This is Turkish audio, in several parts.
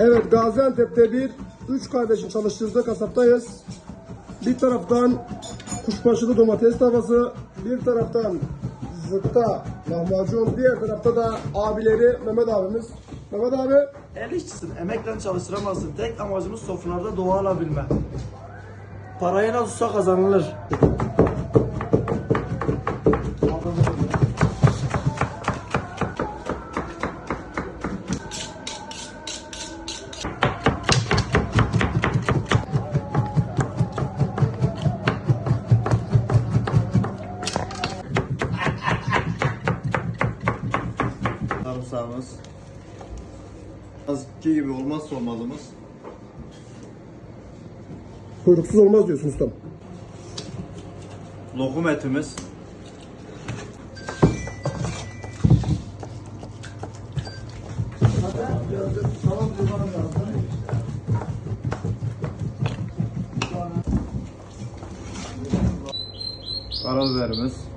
Evet Gaziantep'te bir üç kardeşin çalıştırdığı kasaptayız. Bir taraftan kuşbaşılı domates tavası, bir taraftan zıpta lahmacun, diğer tarafta da abileri Mehmet abimiz. Mehmet abi El işçisin, emekle çalıştıramazsın. Tek amacımız sofralarda doğa alabilme. Parayı nasıl kazanılır. Sarımsağımız. Azki gibi olmazsa olmazımız. kuyruksuz olmaz diyorsun ustam. Lokum etimiz. Karabiberimiz.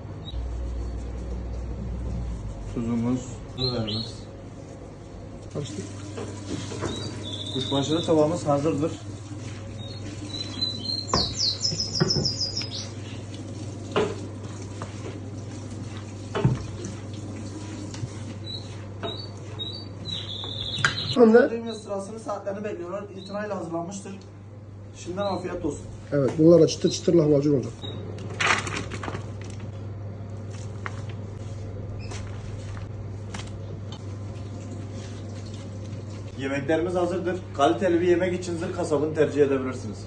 Tuzumuz. Biberimiz. Karıştık. Kuşbaşılı tavamız hazırdır. Düğme sırasını saatlerini bekliyorlar. İtinayla hazırlanmıştır. Şimdiden afiyet olsun. evet bunlar da çıtır çıtır lahmacun olacak. Yemeklerimiz hazırdır. Kaliteli bir yemek için zırh kasabını tercih edebilirsiniz.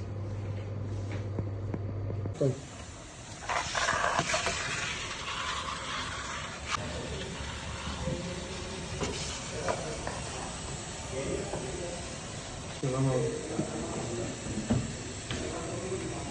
Tamam.